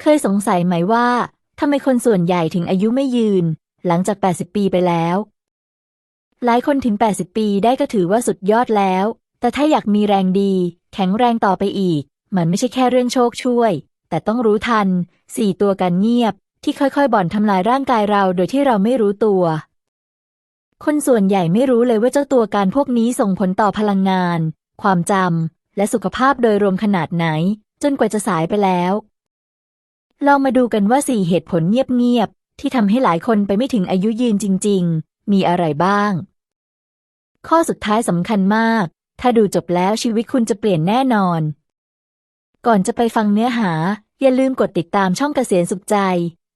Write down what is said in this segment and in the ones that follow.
เคยสงสัยไหมว่าทำไมคนส่วนใหญ่ถึงอายุไม่ยืน หลังจาก 80 ปีไปแล้ว หลายคนถึง 80 ปีได้ก็ถือว่าสุดยอดแล้ว แต่ถ้าอยากมีแรงดี แข็งแรงต่อไปอีก มันไม่ใช่แค่เรื่องโชคช่วย แต่ต้องรู้ทันสี่ตัวการเงียบ ที่ค่อยๆ บ่อนทำลายร่างกายเราโดยที่เราไม่รู้ตัว คนส่วนใหญ่ไม่รู้เลยว่าเจ้าตัวการพวกนี้ส่งผลต่อพลังงาน ความจำและสุขภาพโดยรวมขนาดไหน จนกว่าจะสายไปแล้ว ลองมาดูกันว่าสี่เหตุผลเงียบๆที่ทำให้หลายคนไปไม่ถึงอายุยืนจริง ๆ มีอะไรบ้าง ข้อสุดท้ายสำคัญมาก ถ้าดูจบแล้วชีวิตคุณจะเปลี่ยนแน่นอน ก่อนจะไปฟังเนื้อหา อย่าลืมกดติดตามช่องเกษียณสุขใจ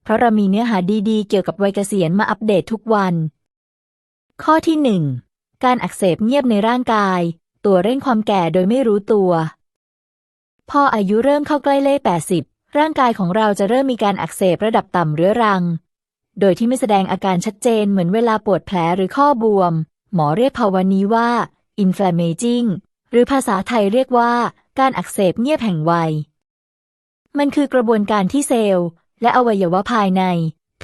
เพราะเรามีเนื้อหาดีๆ เกี่ยวกับวัยเกษียณมาอัปเดตทุกวัน ข้อที่หนึ่งการอักเสบเงียบในร่างกาย ตัวเร่งความแก่โดยไม่รู้ตัว พออายุเริ่มเข้าใกล้เลข80 ร่างกายของเราจะเริ่มมีการอักเสบระดับต่ำเรื้อรัง โดยที่ไม่แสดงอาการชัดเจนเหมือนเวลาปวดแผลหรือข้อบวม หมอเรียกภาวะนี้ว่า inflammaging หรือภาษาไทยเรียกว่า การอักเสบเงียบแห่งวัย มันคือกระบวนการที่เซลล์ และอวัยวะภายใน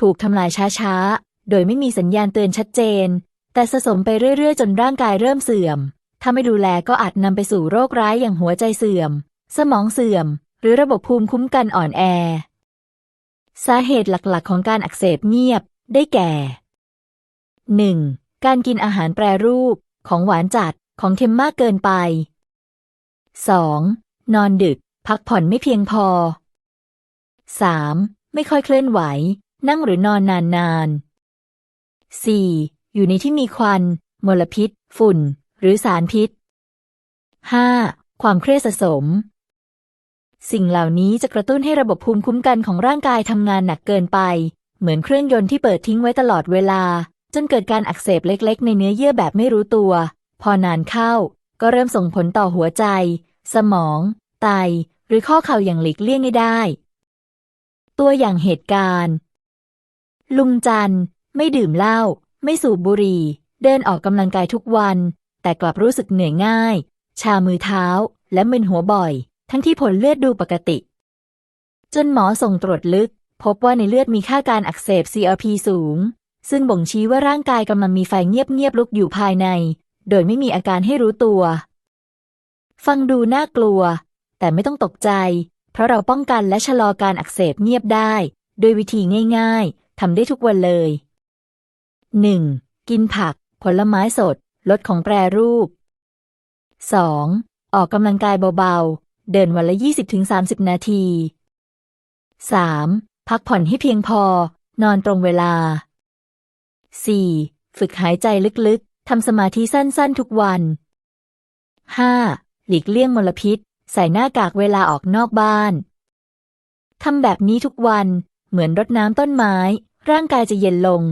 ถูกทำลายช้าๆ โดยไม่มีสัญญาณเตือนชัดเจน แต่สะสมไปเรื่อยๆ จนร่างกายเริ่มเสื่อม ถ้าไม่ดูแลก็อาจนำไปสู่โรคร้ายอย่างหัวใจเสื่อม สมองเสื่อม รือระบบภูมิคุ้มกันอ่อนแอ สาเหตุหลักๆ ของการอักเสบเงียบได้แก่ 1. การกินอาหารแปรรูป ของหวานจัดของเค็มมากเกินไป 2. นอนดึก พักผ่อนไม่เพียงพอ 3. ไม่ค่อยเคลื่อนไหว นั่งหรือนอนนานๆ 4. อยู่ในที่มีควัน มลพิษ ฝุ่น หรือสารพิษ 5. ความเครียดสะสม สิ่งเหล่านี้จะกระตุ้นให้ระบบภูมิคุ้มกันของร่างกายทำงานหนักเกินไป เหมือนเครื่องยนต์ที่เปิดทิ้งไว้ตลอดเวลา จนเกิดการอักเสบเล็ก ๆ ในเนื้อเยื่อแบบไม่รู้ตัว พอนานเข้า ก็เริ่มส่งผลต่อหัวใจ สมอง ไต หรือข้อเข่าอย่างหลีกเลี่ยงไม่ได้ ตัวอย่างเหตุการณ์ ลุงจันไม่ดื่มเหล้าไม่สูบบุหรี่ เดินออกกำลังกายทุกวัน แต่กลับรู้สึกเหนื่อยง่าย ชามือเท้าและมึนหัวบ่อย ทั้งที่ผลเลือดดูปกติ จนหมอส่งตรวจลึก พบว่าในเลือดมีค่าการอักเสบ CRP สูง ซึ่งบ่งชี้ว่าร่างกายกำลังมีไฟเงียบๆลุกอยู่ภายใน โดยไม่มีอาการให้รู้ตัว ฟังดูน่ากลัว แต่ไม่ต้องตกใจ เพราะเราป้องกันและชะลอการอักเสบเงียบได้โดยวิธีง่าย ๆทำได้ทุกวันเลย 1. กินผัก ผลไม้สด ลดของแปรรูป 2. ออกกำลังกายเบา เดินวันละ 20-30 นาที 3. พักผ่อนให้เพียงพอ นอนตรงเวลา 4. ฝึกหายใจลึกๆ ทำสมาธิสั้นๆ ทุกวัน 5. หลีกเลี่ยงมลพิษ ใส่หน้ากากเวลาออกนอกบ้าน ทำแบบนี้ทุกวันเหมือนรดน้ำต้นไม้ ร่างกายจะเย็นลง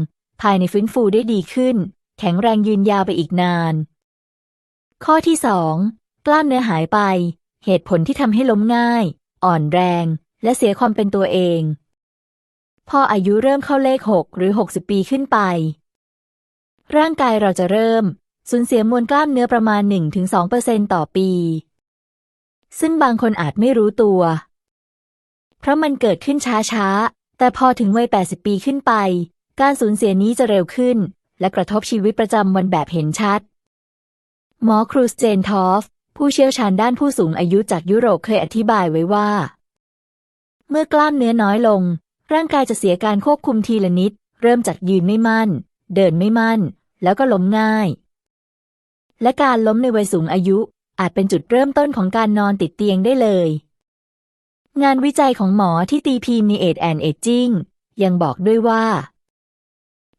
ภายในฟื้นฟูได้ดีขึ้น แข็งแรงยืนยาวไปอีกนาน ข้อที่สองกล้ามเนื้อหายไป เหตุผลที่ทำให้ล้มง่าย อ่อนแรง และเสียความเป็นตัวเอง พออายุเริ่มเข้าเลขหกหรือ 60 ปีขึ้นไป ร่างกายเราจะเริ่ม สูญเสียมวลกล้ามเนื้อประมาณ 1-2%ต่อปี ซึ่งบางคนอาจไม่รู้ตัว เพราะมันเกิดขึ้นช้าๆ แต่พอถึงวัย 80 ปีขึ้นไป การสูญเสียนี้จะเร็วขึ้น และกระทบชีวิตประจำวันแบบเห็นชัด หมอครูสเจนทอฟ ผู้เชี่ยวชาญด้านผู้สูงอายุจากยุโรปเคยอธิบายไว้ว่า เมื่อกล้ามเนื้อน้อยลง ร่างกายจะเสียการควบคุมทีละนิด เริ่มจากยืนไม่มั่น เดินไม่มั่น แล้วก็ล้มง่าย และการล้มในวัยสูงอายุอาจเป็นจุดเริ่มต้นของการนอนติดเตียงได้เลย งานวิจัยของหมอที่ตีพิมพ์ใน Age and Aging ยังบอกด้วยว่า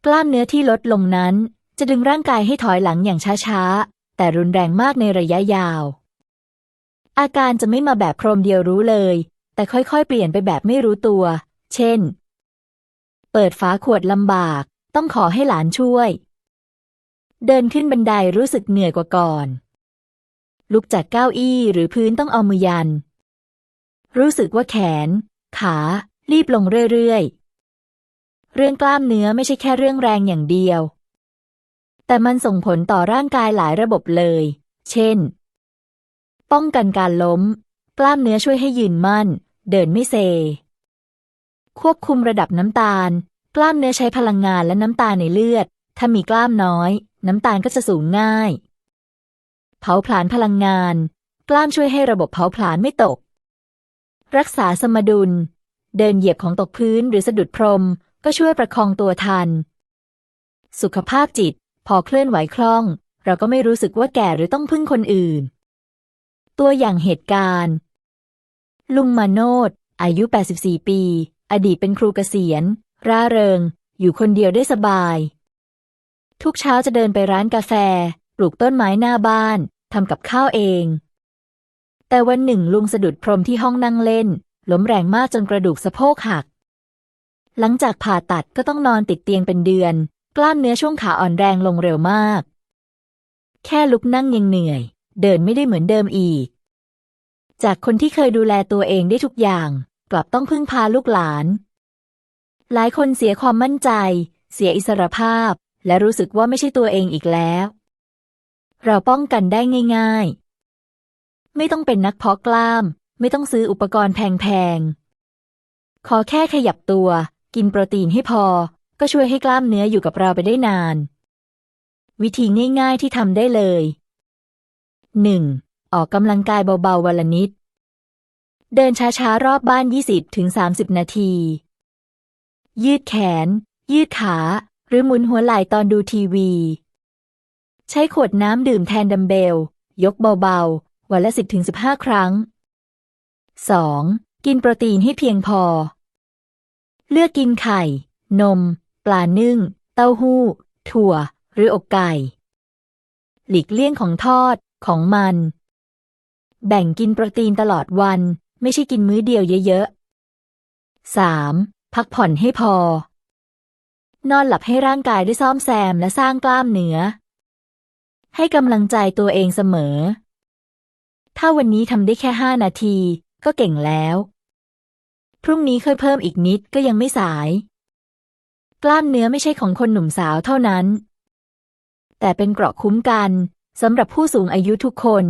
กล้ามเนื้อที่ลดลงนั้น จะดึงร่างกายให้ถอยหลังอย่างช้าๆ แต่รุนแรงมากในระยะยาว อาการจะไม่มาแบบโครมเดียวรู้เลย แต่ค่อยๆ เปลี่ยนไปแบบไม่รู้ตัว เช่น เปิดฝาขวดลำบาก ต้องขอให้หลานช่วย เดินขึ้นบันไดรู้สึกเหนื่อยกว่าก่อน ลุกจากเก้าอี้หรือพื้นต้องเอามือยัน รู้สึกว่าแขน ขา รีบลงเรื่อยๆ เรื่องกล้ามเนื้อไม่ใช่แค่เรื่องแรงอย่างเดียว แต่มันส่งผลต่อร่างกายหลายระบบเลย เช่น ป้องกันการล้ม กล้ามเนื้อช่วยให้ยืนมั่น เดินไม่เซ ควบคุมระดับน้ำตาล กล้ามเนื้อใช้พลังงานและน้ำตาลในเลือด ถ้ามีกล้ามน้อย น้ำตาลก็จะสูงง่าย เผาผลาญพลังงาน กล้ามช่วยให้ระบบเผาผลาญไม่ตก รักษาสมดุล เดินเหยียบของตกพื้นหรือสะดุดพรม ก็ช่วยประคองตัวทัน สุขภาพจิต พอเคลื่อนไหวคล่อง เราก็ไม่รู้สึกว่าแก่หรือต้องพึ่งคนอื่น ตัวอย่างเหตุการณ์ ลุงมาโนดอายุ 84 ปี อดีตเป็นครูเกษียณ ร่าเริง อยู่คนเดียวได้สบาย ทุกเช้าจะเดินไปร้านกาแฟ ปลูกต้นไม้หน้าบ้าน ทำกับข้าวเอง แต่วันหนึ่งลุงสะดุดพรมที่ห้องนั่งเล่น ล้มแรงมากจนกระดูกสะโพกหัก หลังจากผ่าตัดก็ต้องนอนติดเตียงเป็นเดือน กล้ามเนื้อช่วงขาอ่อนแรงลงเร็วมาก แค่ลุกนั่งยังเหนื่อย เดินไม่ได้เหมือนเดิมอีก จากคนที่เคยดูแลตัวเองได้ทุกอย่าง กลับต้องพึ่งพาลูกหลาน หลายคนเสียความมั่นใจ เสียอิสรภาพ และรู้สึกว่าไม่ใช่ตัวเองอีกแล้ว เราป้องกันได้ง่าย ๆ ไม่ต้องเป็นนักเพาะกล้าม ไม่ต้องซื้ออุปกรณ์แพงๆ ขอแค่ขยับตัว กินโปรตีนให้พอ ก็ช่วยให้กล้ามเนื้ออยู่กับเราไปได้นาน วิธีง่ายๆที่ทำได้เลย 1. ออกกำลังกายเบาๆวันละนิด เดินช้าๆ รอบบ้าน 20-30 นาที ยืดแขน ยืดขา หรือหมุนหัวไหล่ตอนดูทีวี ใช้ขวดน้ำดื่มแทนดัมเบล ยกเบาๆ วันละ 10-15 ครั้ง 2. กินโปรตีนให้เพียงพอ เลือกกินไข่ นม ปลานึ่ง เต้าหู้ ถั่ว หรืออกไก่ หลีกเลี่ยงของทอดของมัน แบ่งกินโปรตีนตลอดวัน ไม่ใช่กินมื้อเดียวเยอะๆ 3. พักผ่อนให้พอ นอนหลับให้ร่างกายได้ซ่อมแซมและสร้างกล้ามเนื้อ ให้กำลังใจตัวเองเสมอ ถ้าวันนี้ทำได้แค่ห้านาที ก็เก่งแล้ว พรุ่งนี้ค่อยเพิ่มอีกนิดก็ยังไม่สาย กล้ามเนื้อไม่ใช่ของคนหนุ่มสาวเท่านั้น แต่เป็นเกราะคุ้มกันสำหรับผู้สูงอายุทุกคน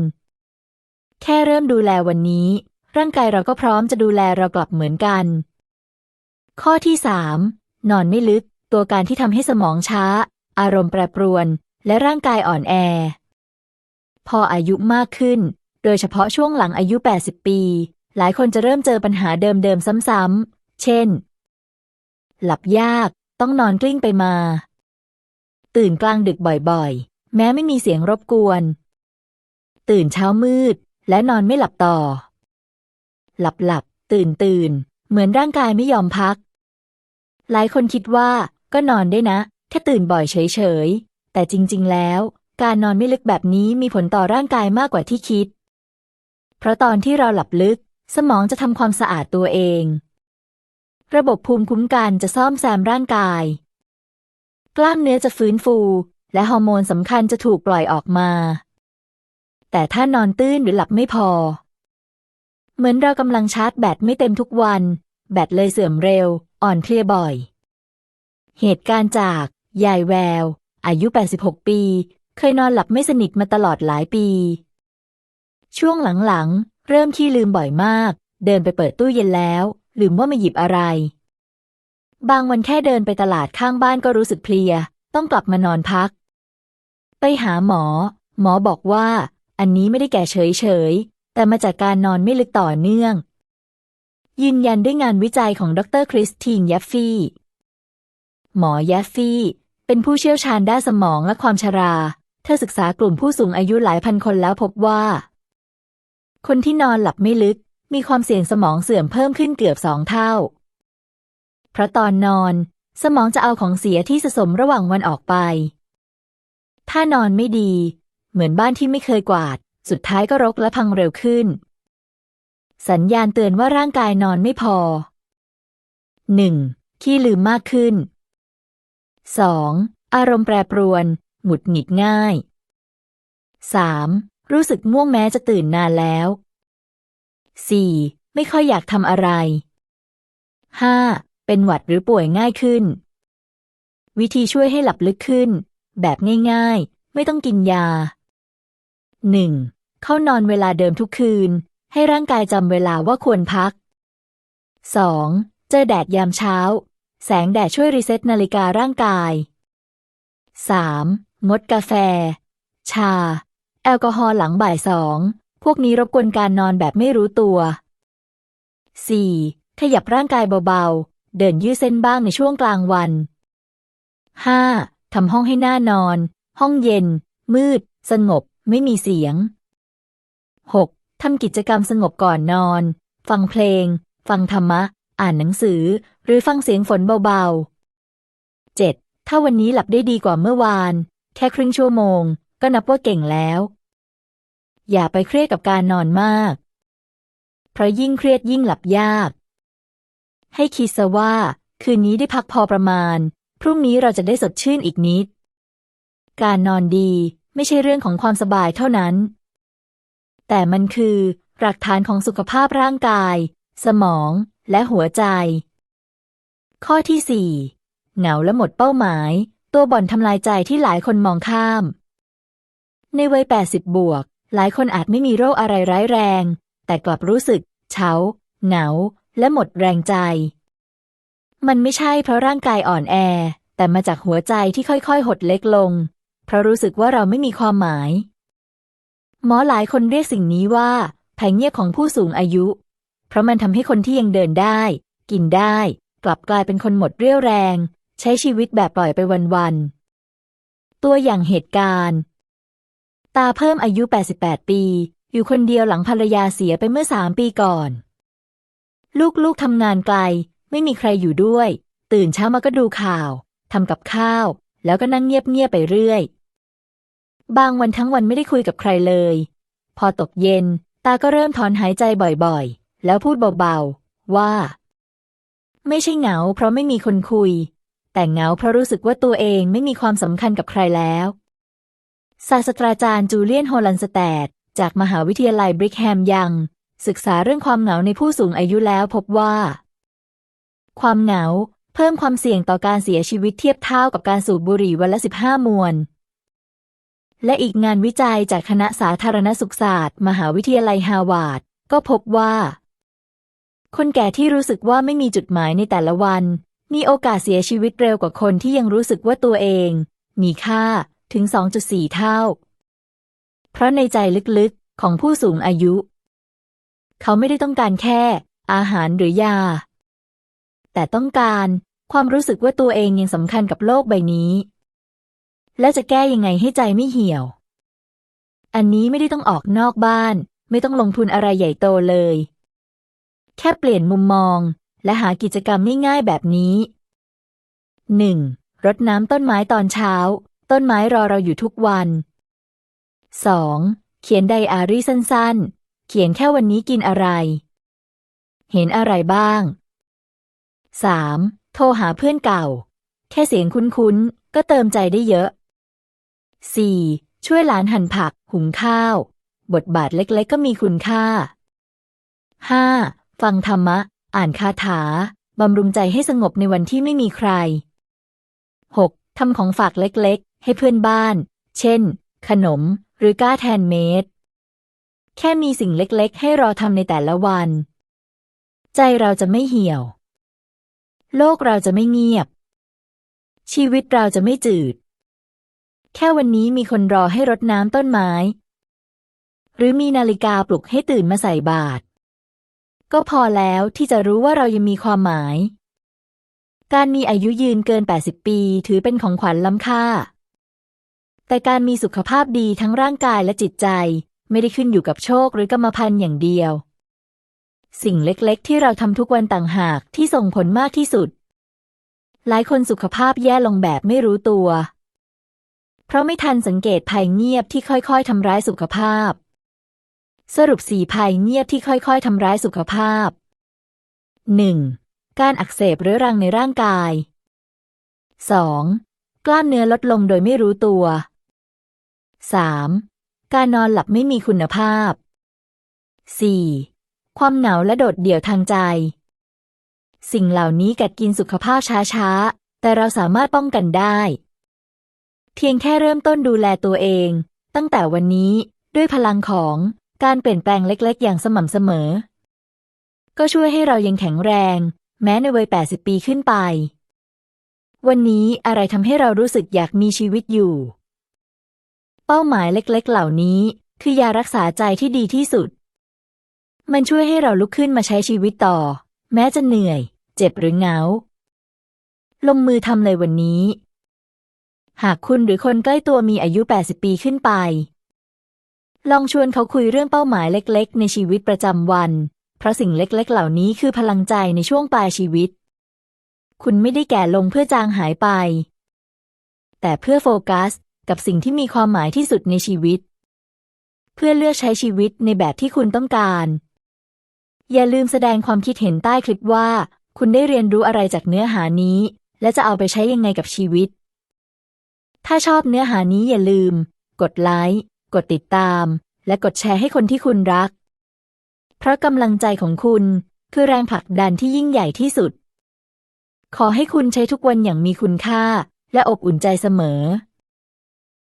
แค่เริ่มดูแลวันนี้ ร่างกายเราก็พร้อมจะดูแลเรากลับเหมือนกัน ข้อที่สามนอนไม่ลึก ตัวการที่ทำให้สมองช้า อารมณ์แปรปรวน และร่างกายอ่อนแอ พออายุมากขึ้น โดยเฉพาะช่วงหลังอายุ 80 ปี หลายคนจะเริ่มเจอปัญหาเดิมๆซ้ำๆ เช่น หลับยาก ต้องนอนกลิ้งไปมา ตื่นกลางดึกบ่อยๆ แม้ไม่มีเสียงรบกวน ตื่นเช้ามืด และนอนไม่หลับต่อ หลับหลับตื่นตื่นเหมือนร่างกายไม่ยอมพัก หลายคนคิดว่าก็นอนได้นะ แค่ตื่นบ่อยเฉยๆ แต่จริง ๆ แล้ว การนอนไม่ลึกแบบนี้มีผลต่อร่างกายมากกว่าที่คิด เพราะตอนที่เราหลับลึก สมองจะทำความสะอาดตัวเอง ระบบภูมิคุ้มกันจะซ่อมแซมร่างกาย กล้ามเนื้อจะฟื้นฟู และฮอร์โมนสำคัญจะถูกปล่อยออกมา แต่ถ้านอนตื้นหรือหลับไม่พอ เหมือนเรากำลังชาร์จแบตไม่เต็มทุกวัน แบตเลยเสื่อมเร็ว อ่อนเพลียบ่อย เหตุการณ์จาก ยายแวว อายุ 86 ปี เคยนอนหลับไม่สนิทมาตลอดหลายปี ช่วงหลังๆ เริ่มขี้ลืมบ่อยมาก เดินไปเปิดตู้เย็นแล้ว ลืมว่ามาหยิบอะไร บางวันแค่เดินไปตลาดข้างบ้านก็รู้สึกเพลีย ต้องกลับมานอนพัก ไปหาหมอ หมอบอกว่า อันนี้ไม่ได้แก่เฉยๆแต่มาจากการนอนไม่ลึกต่อเนื่อง ยืนยันด้วยงานวิจัยของดรคริสตินยัฟฟี่ หมอยัฟฟี่ เป็นผู้เชี่ยวชาญด้านสมองและความชราเธอศึกษากลุ่มผู้สูงอายุหลายพันคนแล้วพบว่า คนที่นอนหลับไม่ลึก มีความเสี่ยงสมองเสื่อมเพิ่มขึ้นเกือบสองเท่า เพราะตอนนอน สมองจะเอาของเสียที่สะสมระหว่างวันออกไป ถ้านอนไม่ดี เหมือนบ้านที่ไม่เคยกวาด สุดท้ายก็รกและพังเร็วขึ้น สัญญาณเตือนว่าร่างกายนอนไม่พอ 1. ขี้ลืมมากขึ้น 2. อารมณ์แปรปรวน หงุดหงิดง่าย 3. รู้สึกง่วงแม้จะตื่นนานแล้ว 4. ไม่ค่อยอยากทำอะไร 5. เป็นหวัดหรือป่วยง่ายขึ้น วิธีช่วยให้หลับลึกขึ้น แบบง่ายๆ ไม่ต้องกินยา 1. เข้านอนเวลาเดิมทุกคืน ให้ร่างกายจำเวลาว่าควรพัก 2. เจอแดดยามเช้า แสงแดดช่วยรีเซ็ตนาฬิการ่างกาย 3. งดกาแฟ ชา แอลกอฮอล์หลังบ่ายสอง พวกนี้รบกวนการนอนแบบไม่รู้ตัว 4. ขยับร่างกายเบาๆ เดินยืดเส้นบ้างในช่วงกลางวัน 5. ทำห้องให้น่านอน ห้องเย็น มืด สงบ ไม่มีเสียง 6. ทำกิจกรรมสงบก่อนนอน ฟังเพลง ฟังธรรมะ อ่านหนังสือ หรือฟังเสียงฝนเบาๆ 7. ถ้าวันนี้หลับได้ดีกว่าเมื่อวาน แค่ครึ่งชั่วโมง ก็นับว่าเก่งแล้ว อย่าไปเครียดกับการนอนมาก เพราะยิ่งเครียดยิ่งหลับยาก ให้คิดซะว่า คืนนี้ได้พักพอประมาณ พรุ่งนี้เราจะได้สดชื่นอีกนิด การนอนดีไม่ใช่เรื่องของความสบายเท่านั้น แต่มันคือหลักฐานของสุขภาพร่างกาย สมอง และหัวใจ ข้อที่ 4 เหงาและหมดเป้าหมาย ตัวบ่อนทำลายใจที่หลายคนมองข้าม ในวัย 80 บวก หลายคนอาจไม่มีโรคอะไรร้ายแรง แต่กลับรู้สึกเฉาเหงา และหมดแรงใจ มันไม่ใช่เพราะร่างกายอ่อนแอ แต่มาจากหัวใจที่ค่อยๆ หดเล็กลง เพราะรู้สึกว่าเราไม่มีความหมาย หมอหลายคนเรียกสิ่งนี้ว่าภัยเงียบของผู้สูงอายุ เพราะมันทำให้คนที่ยังเดินได้ กินได้ กลับกลายเป็นคนหมดเรี่ยวแรง ใช้ชีวิตแบบปล่อยไปวันๆ ตัวอย่างเหตุการณ์ ตาเพิ่มอายุ 88 ปี อยู่คนเดียวหลังภรรยาเสียไปเมื่อสามปีก่อน ลูกๆทำงานไกล ไม่มีใครอยู่ด้วย ตื่นเช้ามาก็ดูข่าวทำกับข้าว แล้วก็นั่งเงียบๆไปเรื่อย บางวันทั้งวันไม่ได้คุยกับใครเลย พอตกเย็น ตาก็เริ่มถอนหายใจบ่อยๆ แล้วพูดเบาๆ ว่า ไม่ใช่เหงาเพราะไม่มีคนคุย แต่เหงาเพราะรู้สึกว่าตัวเองไม่มีความสำคัญกับใครแล้ว ศาสตราจารย์จูเลียนโฮลันสแตดจากมหาวิทยาลัยบริกแฮมยัง ศึกษาเรื่องความเหงาในผู้สูงอายุแล้วพบว่า ความเหงาเพิ่มความเสี่ยงต่อการเสียชีวิตเทียบเท่ากับการสูบบุหรี่วันละ 15 มวน และอีกงานวิจัยจากคณะสาธารณสุขศาสตร์ มหาวิทยาลัยฮาวาดก็พบว่า คนแก่ที่รู้สึกว่าไม่มีจุดหมายในแต่ละวัน มีโอกาสเสียชีวิตเร็วกว่าคนที่ยังรู้สึกว่าตัวเอง มีค่า ถึง 2.4 เท่า เพราะในใจลึกๆของผู้สูงอายุ เขาไม่ได้ต้องการแค่ อาหารหรือยา แต่ต้องการความรู้สึกว่าตัวเองยังสำคัญกับโลกใบนี้ และจะแก้ยังไงให้ใจไม่เหี่ยว อันนี้ไม่ได้ต้องออกนอกบ้าน ไม่ต้องลงทุนอะไรใหญ่โตเลย แค่เปลี่ยนมุมมอง และหากิจกรรมง่ายๆแบบนี้ 1. รดน้ำต้นไม้ตอนเช้า ต้นไม้รอเราอยู่ทุกวัน 2. เขียนไดอารี่สั้นๆ เขียนแค่วันนี้กินอะไร เห็นอะไรบ้าง 3. โทรหาเพื่อนเก่า แค่เสียงคุ้นๆ ก็เติมใจได้เยอะ 4. ช่วยหลานหั่นผัก หุงข้าว บทบาทเล็กๆ ก็มีคุณค่า 5. ฟังธรรมะ อ่านคาถา บำรุงใจให้สงบในวันที่ไม่มีใคร 6. ทำของฝากเล็กๆ ให้เพื่อนบ้าน เช่น ขนม หรือก้าแทนเมดแค่มีสิ่งเล็กๆ ให้รอทำในแต่ละวัน ใจเราจะไม่เหี่ยว โลกเราจะไม่เงียบ ชีวิตเราจะไม่จืด แค่วันนี้มีคนรอให้รดน้ำต้นไม้ หรือมีนาฬิกาปลุกให้ตื่นมาใส่บาตรก็พอแล้วที่จะรู้ว่าเรายังมีความหมาย การมีอายุยืนเกิน 80 ปีถือเป็นของขวัญล้ำค่า แต่การมีสุขภาพดีทั้งร่างกายและจิตใจ ไม่ได้ขึ้นอยู่กับโชคหรือกรรมพันธุ์อย่างเดียว สิ่งเล็กๆ ที่เราทำทุกวันต่างหากที่ส่งผลมากที่สุด หลายคนสุขภาพแย่ลงแบบไม่รู้ตัว เพราะไม่ทันสังเกตภัยเงียบที่ค่อยๆทำร้ายสุขภาพ สรุปสี่ภัยเงียบที่ค่อยๆทำร้ายสุขภาพ 1. การอักเสบเรื้อรังในร่างกาย 2. กล้ามเนื้อลดลงโดยไม่รู้ตัว 3. การนอนหลับไม่มีคุณภาพ 4. ความเหงาและโดดเดี่ยวทางใจ สิ่งเหล่านี้กัดกินสุขภาพช้าๆ แต่เราสามารถป้องกันได้ เพียงแค่เริ่มต้นดูแลตัวเอง ตั้งแต่วันนี้ด้วยพลังของการเปลี่ยนแปลงเล็กๆ อย่างสม่ำเสมอ ก็ช่วยให้เรายังแข็งแรง แม้ในวัย 80 ปีขึ้นไป วันนี้อะไรทำให้เรารู้สึกอยากมีชีวิตอยู่ เป้าหมายเล็กๆ เหล่านี้ คือยารักษาใจที่ดีที่สุด มันช่วยให้เราลุกขึ้นมาใช้ชีวิตต่อ แม้จะเหนื่อย เจ็บหรือเหงา ลงมือทำเลยวันนี้ หากคุณหรือคนใกล้ตัวมีอายุ 80 ปีขึ้นไป ลองชวนเขาคุยเรื่องเป้าหมายเล็กๆ ในชีวิตประจำวัน เพราะสิ่งเล็กๆ เหล่านี้คือพลังใจในช่วงปลายชีวิต คุณไม่ได้แก่ลงเพื่อจางหายไป แต่เพื่อโฟกัส กับสิ่งที่มีความหมายที่สุดในชีวิต เพื่อเลือกใช้ชีวิตในแบบที่คุณต้องการ อย่าลืมแสดงความคิดเห็นใต้คลิปว่า คุณได้เรียนรู้อะไรจากเนื้อหานี้ และจะเอาไปใช้ยังไงกับชีวิต ถ้าชอบเนื้อหานี้อย่าลืม กดไลค์กดติดตาม และกดแชร์ให้คนที่คุณรัก เพราะกำลังใจของคุณคือแรงผลักดันที่ยิ่งใหญ่ที่สุด ขอให้คุณใช้ทุกวันอย่างมีคุณค่า และอบอุ่นใจเสมอ